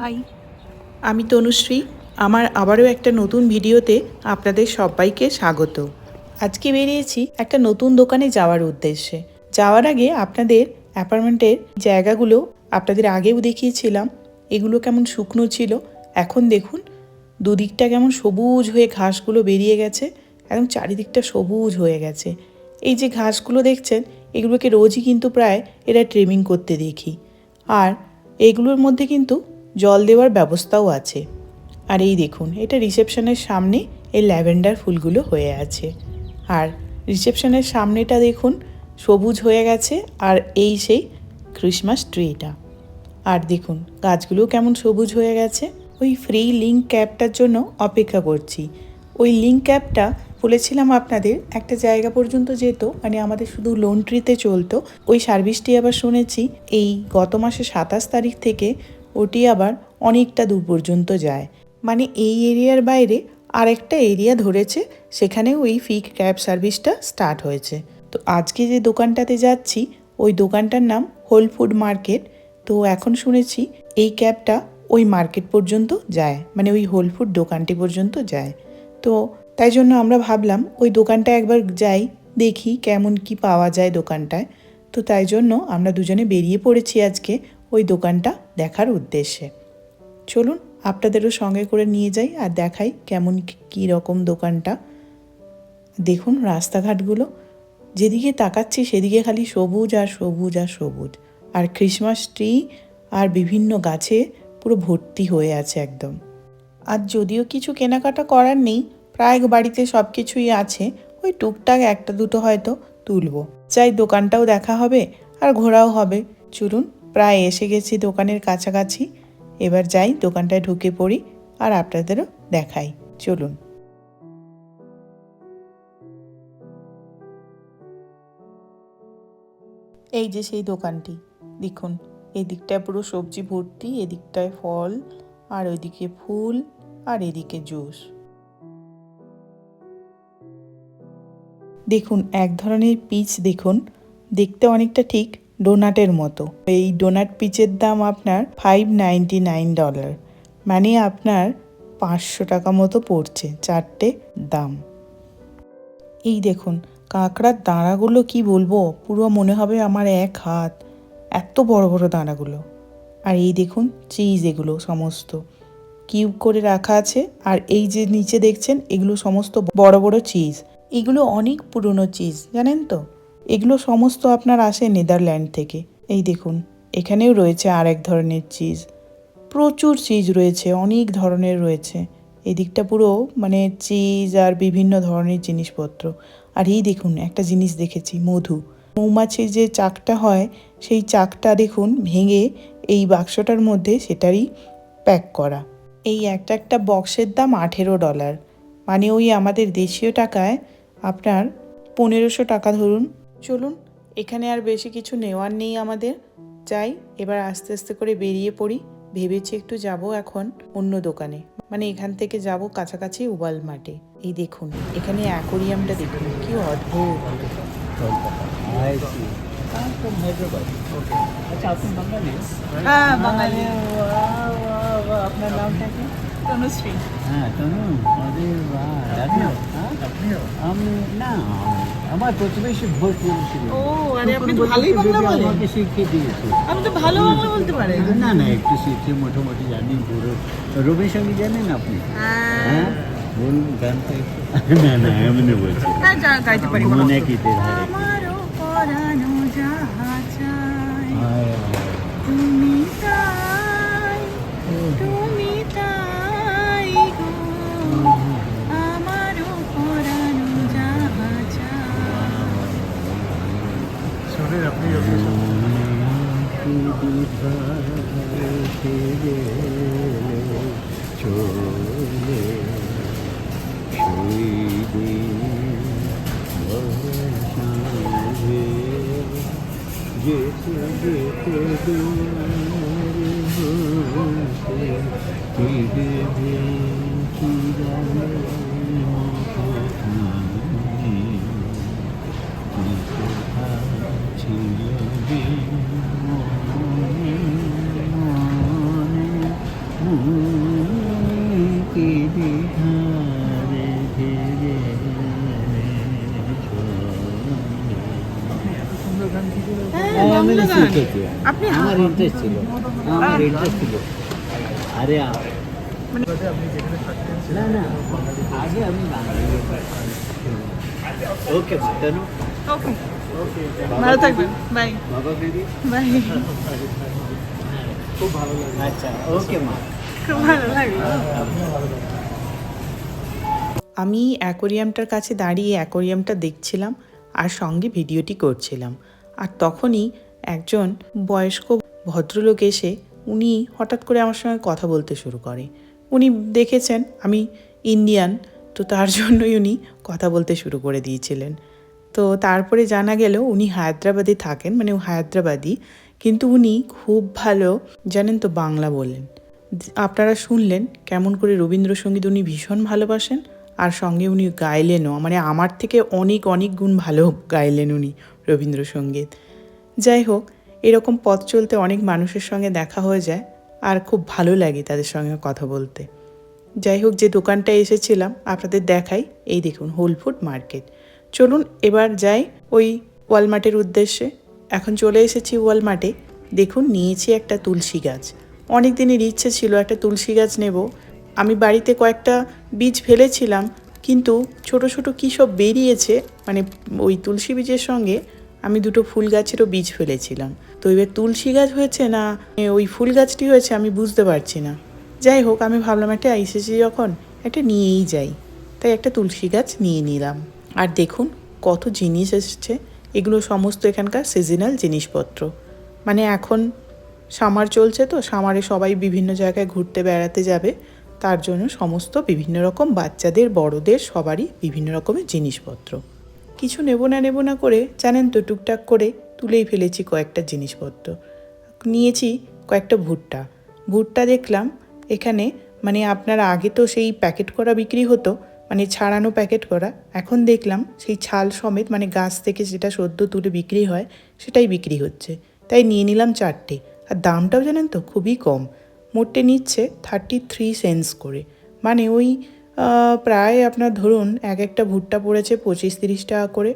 High. আমি তনুশ্রী, আমার আবারও একটা নতুন ভিডিওতে আপনাদের সবাইকে স্বাগত। আজকে বেরিয়েছি একটা নতুন দোকানে যাওয়ার উদ্দেশ্যে। যাওয়ার আগে আপনাদের অ্যাপার্টমেন্টের জায়গাগুলো আপনাদের আগেও দেখিয়েছিলাম। এগুলো কেমন শুকনো ছিল? এখন দেখুন, দুদিকটা কেমন সবুজ হয়ে ঘাসগুলো বেরিয়ে গেছে, একদম চারিদিকটা সবুজ হয়ে গেছে। এই যে ঘাসগুলো দেখছেন, এগুলোকে রোজই কিন্তু প্রায় এরা ট্রিমিং করতে দেখি। আর এগুলোর মধ্যে কিন্তু জল দেওয়ার ব্যবস্থাও আছে। আর এই দেখুন, এটা রিসেপশনের সামনে এই ল্যাভেন্ডার ফুলগুলো হয়ে আছে। আর রিসেপশনের সামনেটা দেখুন, সবুজ হয়ে গেছে, আর এই সেই ক্রিসমাস ট্রিটা আর দেখুন গাছগুলো কেমন সবুজ হয়ে গেছে। ওই ফ্রি লিঙ্ক ক্যাবটার জন্য অপেক্ষা করছি। ওই লিঙ্ক ক্যাবটা বলেছিলাম আপনাদের, একটা জায়গা পর্যন্ত যেত মানে আমাদের শুধু লোন চলতো। ওই সার্ভিসটি আবার শুনেছি, এই গত মাসে সাতাশ তারিখ থেকে ওটি আবার অনেকটা দূর পর্যন্ত যায়। মানে এই এরিয়ার বাইরে আরেকটা এরিয়া ধরেছে সেখানে ওই ফি ক্যাব সার্ভিসটা স্টার্ট হয়েছে। তো আজকে যে দোকানটাতে যাচ্ছি, ওই দোকানটার নাম হোল ফুড মার্কেট। তো এখন শুনেছি এই ক্যাবটা ওই মার্কেট পর্যন্ত যায় মানে ওই হোল ফুড দোকানটি পর্যন্ত যায়। তো তাই জন্য আমরা ভাবলাম ওই দোকানটা একবার যাই, দেখি কেমন কি পাওয়া যায় দোকানটায়। তো তাই জন্য আমরা দুজনে বেরিয়ে পড়েছি আজকে ওই দোকানটা দেখার উদ্দেশ্যে। চলুন আপনাদেরও সঙ্গে করে নিয়ে যাই আর দেখাই কেমন কী রকম দোকানটা। দেখুন রাস্তাঘাটগুলো, যেদিকে তাকাচ্ছি সেদিকে খালি সবুজ আর সবুজ আর সবুজ। আর ক্রিসমাস ট্রি আর বিভিন্ন গাছে পুরো ভর্তি হয়ে আছে একদম। আর যদিও কিছু কেনাকাটা করার নেই, প্রায় বাড়িতে সব কিছুই আছে, ওই টুকটাক একটা দুটো হয়তো তুলব। চাই দোকানটাও দেখা হবে আর ঘোরাও হবে। চলুন প্রায় এসে গেছি দোকানের কাছাকাছি। এবার যাই, দোকানটায় ঢুকে পড়ি আর আপনাদেরও দেখাই। চলুন। এই যে সেই দোকানটি, দেখুন এই দিকটায় পুরো সবজি ভর্তি, এদিকটায় ফল, আর ওইদিকে ফুল, আর এদিকে জুস। দেখুন, এক ধরনের পিচ, দেখুন, দেখতে অনেকটা ঠিক ডোনাটের মতো। এই ডোনাট পিচের দাম আপনার ফাইভ নাইনটি নাইন ডলার মানে আপনার পাঁচশো টাকা মতো পড়ছে চারটে দাম। এই দেখুন, কাঁকড়ার দাঁড়াগুলো কি বলব? পুরো মনে হবে আমার এক হাত। এত বড় বড় দাঁড়াগুলো আর এই দেখুন চিজ এগুলো সমস্ত। কিউব করে রাখা আছে। আর এই যে নিচে দেখছেন, এগুলো সমস্ত বড় বড় চিজ এগুলো অনেক পুরনো চিজ জানেন তো? এগুলো সমস্ত আপনার আসে নেদারল্যান্ড থেকে। এই দেখুন, এখানেও রয়েছে আর এক ধরনের চিজ। প্রচুর চিজ রয়েছে, অনেক ধরনের রয়েছে। এদিকটা পুরো মানে চিজ আর বিভিন্ন ধরনের জিনিসপত্র। আর এই দেখুন, একটা জিনিস দেখেছি, মধু। মৌমাছির যে চাকটা হয়, সেই চাকটা দেখুন, ভেঙে এই বাক্সটার মধ্যে সেটারই প্যাক করা। এই একটা একটা বক্সের দাম আঠেরো ডলার। মানে ওই আমাদের দেশীয় টাকায় আপনার পনেরোশো টাকা ধরুন চলুন এখানে আর বেশি কিছু নেওয়ার নেই আমাদের। যাই এবার আস্তে আস্তে করে বেরিয়ে পড়ি। ভেবেছি একটু যাব এখন অন্য দোকানে। মানে এখান থেকে যাব কাছাকাছি উবাল মাঠে। এই দেখুন এখানে অ্যাকোরিয়ামটা দেখুন কি অদ্ভুত। আচ্ছা আপনি বাঙালি? হ্যাঁ বাঙালি। আপনার নামটা কি? তনুশ্রী। হ্যাঁ তনু আরে বাহ আপনিও হ্যাঁ আপনিও? আমি না আমার প্রতিবেশী ভোজপুরি ছিল ও আরে আপনি তো ভালোই বাংলা বলেন। আমাকে শিখিয়ে দিয়েছে। আপনি তো ভালো বাংলা বলতে পারেন। না না একটু শিখে মোটামুটি জানি পুরো রবি সঙ্গী জানেন আপনি? হ্যাঁ। বলুন গানটা। না না এমনি বলছি। হ্যাঁ যা গাইতে পারি। মনে অসুবিধা কিতে আমার ইন্টারেস্ট ছিল। আমার ইন্টারেস্ট ছিল। আরে আ- না না আগে আমি বাঙালি ওকে মাতানো। ওকে। ভালো থাকবেন। বাই। বাবা বেবি বাই। খুব ভালো লাগে আচ্ছা ওকে মা। খুব ভালো লাগল। আমি অ্যাকোরিয়ামটার কাছে দাঁড়িয়ে অ্যাকোরিয়ামটা দেখছিলাম আর সঙ্গে ভিডিওটি করছিলাম। আর তখনই একজন বয়স্ক ভদ্রলোক এসে উনি হঠাৎ করে আমার সঙ্গে কথা বলতে শুরু করে। উনি দেখেছেন আমি ইন্ডিয়ান, তো তার জন্যই উনি কথা বলতে শুরু করে দিয়েছিলেন। তো তারপরে জানা গেল উনি হায়দ্রাবাদে থাকেন মানে হায়দ্রাবাদি, কিন্তু উনি খুব ভালো জানেন তো বাংলা বলেন। আপনারা শুনলেন কেমন করে রবীন্দ্রসঙ্গীত উনি ভীষণ ভালোবাসেন, আর সঙ্গে উনি গাইলেনও মানে আমার থেকে অনেক অনেক গুণ ভালো গাইলেন উনি রবীন্দ্রসঙ্গীত। যাই হোক, এরকম পথ চলতে অনেক মানুষের সঙ্গে দেখা হয়ে যায় আর খুব ভালো লাগে তাদের সঙ্গে কথা বলতে। যাই হোক, যে দোকানটায় এসেছিলাম, আপনাদের দেখাই। এই দেখুন হোল ফুড মার্কেট চলুন এবার যাই ওই ওয়ালমার্টের উদ্দেশ্যে। এখন চলে এসেছি ওয়ালমার্টে দেখুন, নিয়েছি একটা তুলসী গাছ। অনেক দিনের ইচ্ছে ছিল একটা তুলসী গাছ নেব। আমি বাড়িতে কয়েকটা বীজ ফেলেছিলাম, কিন্তু ছোট ছোট কী সব বেরিয়েছে মানে ওই তুলসী বীজের সঙ্গে আমি দুটো ফুল গাছেরও বীজ ফেলেছিলাম। তো এবার তুলসী গাছ হয়েছে না ওই ফুল গাছটি হয়েছে আমি বুঝতে পারছি না। যাই হোক, আমি ভাবলাম একটা এসেছি যখন একটা নিয়েই যাই। তাই একটা তুলসী গাছ নিয়ে নিলাম। আর দেখুন, কত জিনিস এসেছে। এগুলো সমস্ত এখানকার সিজনাল জিনিসপত্র। মানে এখন সামার চলছে তো সামারে সবাই বিভিন্ন জায়গায় ঘুরতে বেড়াতে যাবে। তার জন্য সমস্ত বিভিন্ন রকম বাচ্চাদের, বড়দের সবারই বিভিন্ন রকমের জিনিসপত্র। কিছু নেব না নেব না করে, জানেন তো টুকটাক করে তুলেই ফেলেছি কয়েকটা জিনিসপত্র। নিয়েছি কয়েকটা ভুট্টা। ভুট্টা দেখলাম এখানে মানে আপনার আগে তো সেই প্যাকেট করা বিক্রি হতো মানে ছাড়ানো প্যাকেট করা। এখন দেখলাম সেই ছাল সমেত মানে গাছ থেকে যেটা সদ্য তুলে বিক্রি হয় সেটাই বিক্রি হচ্ছে। তাই নিয়ে নিলাম চারটে। আর দামটাও জানেন তো খুবই কম। মোটে নিচ্ছে থার্টি থ্রি সেন্স করে। মানে ওই প্রায় আপনার ধরুন এক একটা ভুট্টা পড়েছে পঁচিশ তিরিশ টাকা করে।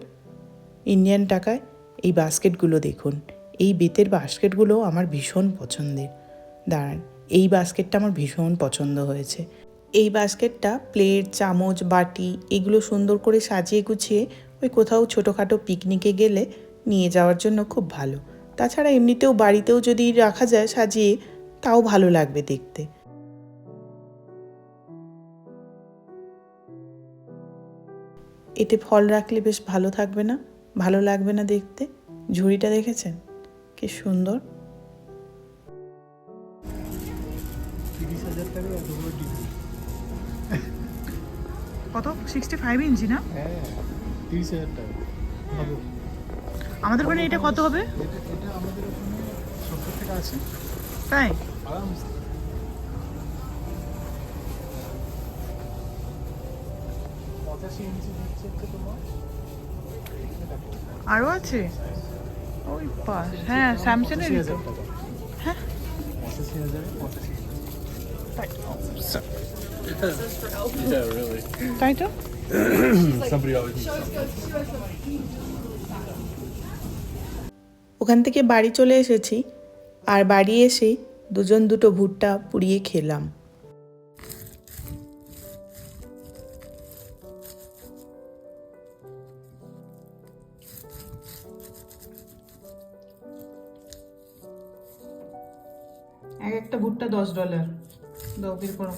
ইন্ডিয়ান টাকায় এই বাস্কেটগুলো দেখুন। এই বেতের বাস্কেটগুলো আমার ভীষণ পছন্দের। দাঁড়ান, এই বাস্কেটটা আমার ভীষণ পছন্দ হয়েছে। এই বাস্কেটটা প্লেট, চামচ, বাটি এগুলো সুন্দর করে সাজিয়ে গুছিয়ে ওই কোথাও ছোটোখাটো পিকনিকে গেলে নিয়ে যাওয়ার জন্য খুব ভালো। তাছাড়া এমনিতেও বাড়িতেও যদি রাখা যায় সাজিয়ে, তাও ভালো লাগবে দেখতে। এতে ফল রাখলে বেশ ভালো থাকবে না? ভালো লাগবে না দেখতে? ঝুড়িটা দেখেছেন? কি সুন্দর। কত? সিক্সটি ফাইভ ইঞ্চি না? হ্যাঁ আমাদের ওখানে এটা কত হবে? এটা এটা আমাদের ওখানে সত্তর টাকা আছে। তাই? আরও আছে? ওই পাশ হ্যাঁ স্যামসাংয়ের হ্যাঁ? তাই তো। ওখান থেকে বাড়ি চলে এসেছি আর বাড়ি এসে দুজন দুটো ভুট্টা পুড়িয়ে খেলাম। একটা ভুট্টা দশ ডলার। দাও বের করো।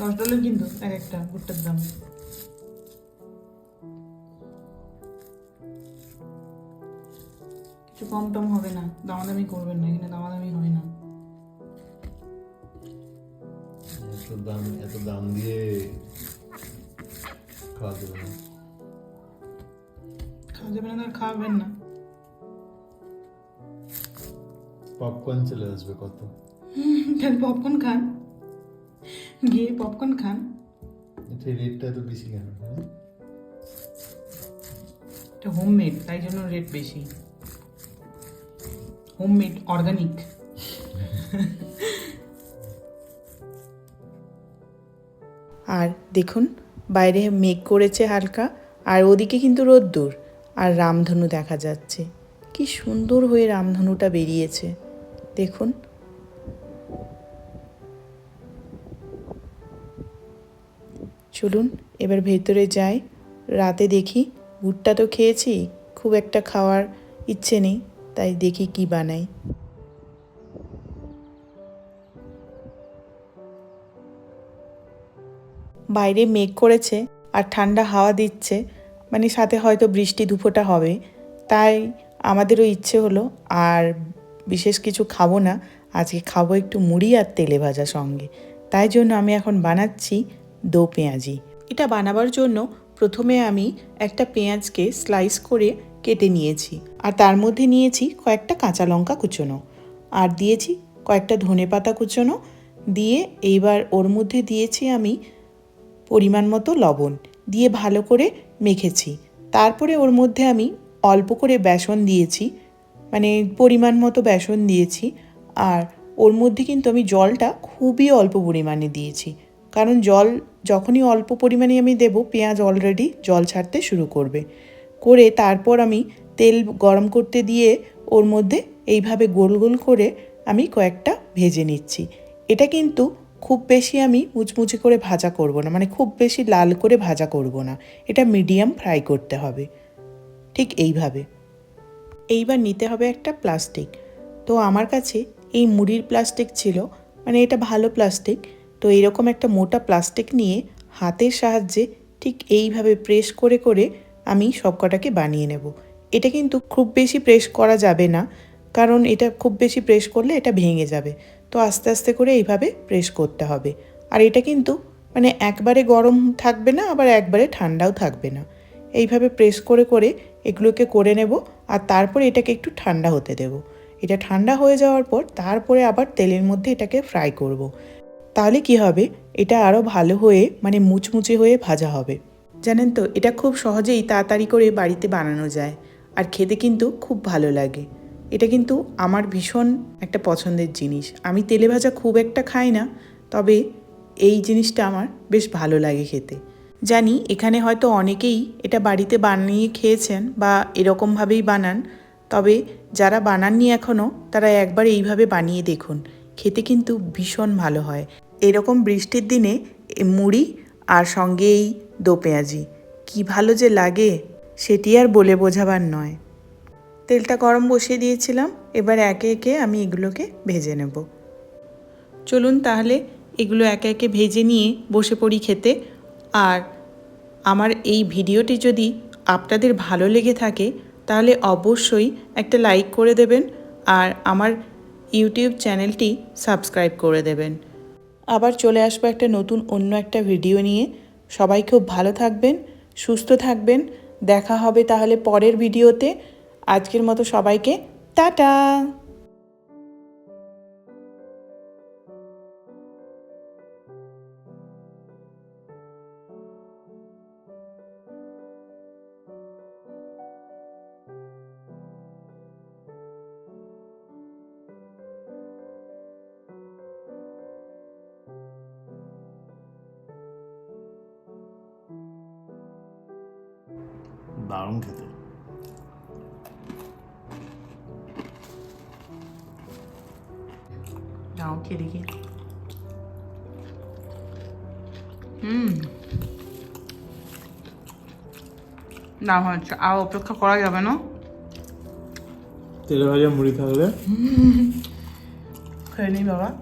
দশ ডলার কিন্তু এক একটা ভুট্টার দাম। কিছু কম টম হবে না দামাদামি করবেন না এখানে দামাদামি হয় না। এত দাম এত দাম দিয়ে খাওয়া যাবে না। খাওয়া যাবে না আর খাওয়াবেন না। পপকর্ন চলে আসবে কত পপকর্ন খান গিয়ে পপকর্ন খান এটা রেটটা এত বেশি কেন? এটা হোমমেড তাই জন্য রেট বেশি হোমমেড অর্গানিক আর দেখুন বাইরে মেঘ করেছে হালকা আর ওদিকে কিন্তু রোদ্দুর আর রামধনু দেখা যাচ্ছে। কি সুন্দর হয়ে রামধনুটা বেরিয়েছে। দেখুন। চলুন, এবার ভেতরে যাই। রাতে দেখি ভুট্টা তো খেয়েছি, খুব একটা খাওয়ার ইচ্ছে নেই, তাই দেখি কি বানাই। বাইরে মেঘ করেছে আর ঠান্ডা হাওয়া দিচ্ছে মানে সাথে হয়তো বৃষ্টি দুফোটা হবে, তাই আমাদেরও ইচ্ছে হলো আর বিশেষ কিছু খাব না। আজকে খাব একটু মুড়ি আর তেলে ভাজা সঙ্গে। তাই জন্য আমি এখন বানাচ্ছি দো পেঁয়াজি। এটা বানাবার জন্য প্রথমে আমি একটা পেঁয়াজকে স্লাইস করে কেটে নিয়েছি। আর তার মধ্যে নিয়েছি কয়েকটা কাঁচা লঙ্কা কুচোনো। আর দিয়েছি কয়েকটা ধনে পাতা কুচোনো। দিয়ে এইবার ওর মধ্যে দিয়েছি আমি পরিমাণ মতো লবণ। দিয়ে ভালো করে মেখেছি। তারপরে ওর মধ্যে আমি অল্প করে বেসন দিয়েছি। মানে পরিমাণ মতো বেসন দিয়েছি। আর ওর মধ্যে কিন্তু আমি জলটা খুবই অল্প পরিমাণে দিয়েছি। কারণ জল যখনই অল্প পরিমাণে আমি দেব, পেঁয়াজ অলরেডি জল ছাড়তে শুরু করবে। করে তারপর আমি তেল গরম করতে দিয়ে ওর মধ্যে এইভাবে গোল গোল করে আমি কয়েকটা ভেজে নিচ্ছি। এটা কিন্তু খুব বেশি আমি মুচমুচে করে ভাজা করব না মানে খুব বেশি লাল করে ভাজা করব না। এটা মিডিয়াম ফ্রাই করতে হবে। ঠিক এইভাবে। এইবার নিতে হবে একটা প্লাস্টিক। তো আমার কাছে এই মুড়ির প্লাস্টিক ছিল মানে এটা ভালো প্লাস্টিক। তো এরকম একটা মোটা প্লাস্টিক নিয়ে হাতের সাহায্যে ঠিক এইভাবে প্রেস করে করে আমি সবকটাকে বানিয়ে নেব। এটা কিন্তু খুব বেশি প্রেস করা যাবে না, কারণ এটা খুব বেশি প্রেস করলে এটা ভেঙে যাবে। তো আস্তে আস্তে করে এইভাবে প্রেস করতে হবে। আর এটা কিন্তু মানে একবারে গরম থাকবে না, আবার একবারে ঠান্ডাও থাকবে না। এইভাবে প্রেস করে করে এগুলোকে করে নেব আর তারপরে এটাকে একটু ঠান্ডা হতে দেব। এটা ঠান্ডা হয়ে যাওয়ার পর তারপরে আবার তেলের মধ্যে এটাকে ফ্রাই করব। তাহলে কি হবে? এটা আরও ভালো হয়ে মানে মুচমুচে হয়ে ভাজা হবে। জানেন তো, এটা খুব সহজেই তাড়াতাড়ি করে বাড়িতে বানানো যায় আর খেতে কিন্তু খুব ভালো লাগে। এটা কিন্তু আমার ভীষণ একটা পছন্দের জিনিস। আমি তেলে ভাজা খুব একটা খাই না, তবে এই জিনিসটা আমার বেশ ভালো লাগে খেতে। জানি এখানে হয়তো অনেকেই এটা বাড়িতে বানিয়ে খেয়েছেন বা এরকমভাবেই বানান, তবে যারা বানাননি এখনও তারা একবার এইভাবে বানিয়ে দেখুন। খেতে কিন্তু ভীষণ ভালো হয়। এরকম বৃষ্টির দিনে মুড়ি আর সঙ্গে এই দো পেঁয়াজি কী ভালো যে লাগে, সেটি আর বলে বোঝাবার নয়। তেলটা গরম বসিয়ে দিয়েছিলাম, এবার একে একে আমি এগুলোকে ভেজে নেব। চলুন তাহলে এগুলো একে একে ভেজে নিয়ে বসে পড়ি খেতে। আর আমার এই ভিডিওটি যদি আপনাদের ভালো লেগে থাকে, তাহলে অবশ্যই একটা লাইক করে দেবেন আর আমার ইউটিউব চ্যানেলটি সাবস্ক্রাইব করে দেবেন। আবার চলে আসব একটা নতুন অন্য একটা ভিডিও নিয়ে। সবাই খুব ভালো থাকবেন, সুস্থ থাকবেন। দেখা হবে তাহলে পরের ভিডিওতে। আজকের মতো সবাইকে টাটা! দারুণ খেতে। নাও খেয়ে দেখি। হুম। না হচ্ছে। আর অপেক্ষা করা যাবে না। তেলে ভাজা মুড়ি থাকলে? খেয়ে নিই বাবা।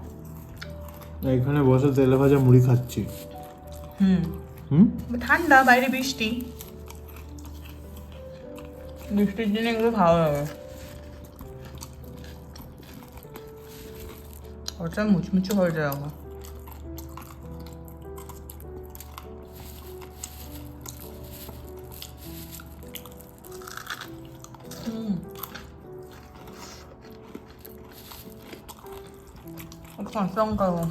এখানে বসে তেলে ভাজা মুড়ি খাচ্ছি। হুম। হুম? ঠান্ডা বাইরে বৃষ্টি। বৃষ্টির দিনে এগুলো ভালো লাগে ওটা মুচমুচে হয়ে যায় আমার হুম। একটু কাঁচা লঙ্কা দেবো।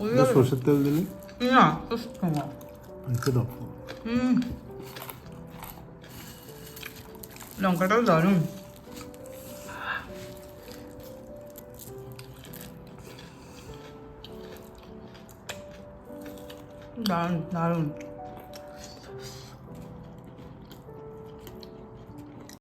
ওই এটা সর্ষের তেল দিলি না সুস্থ না একটু দাও হুম লঙ্কাটাও দারুণ দারুণ দারুণ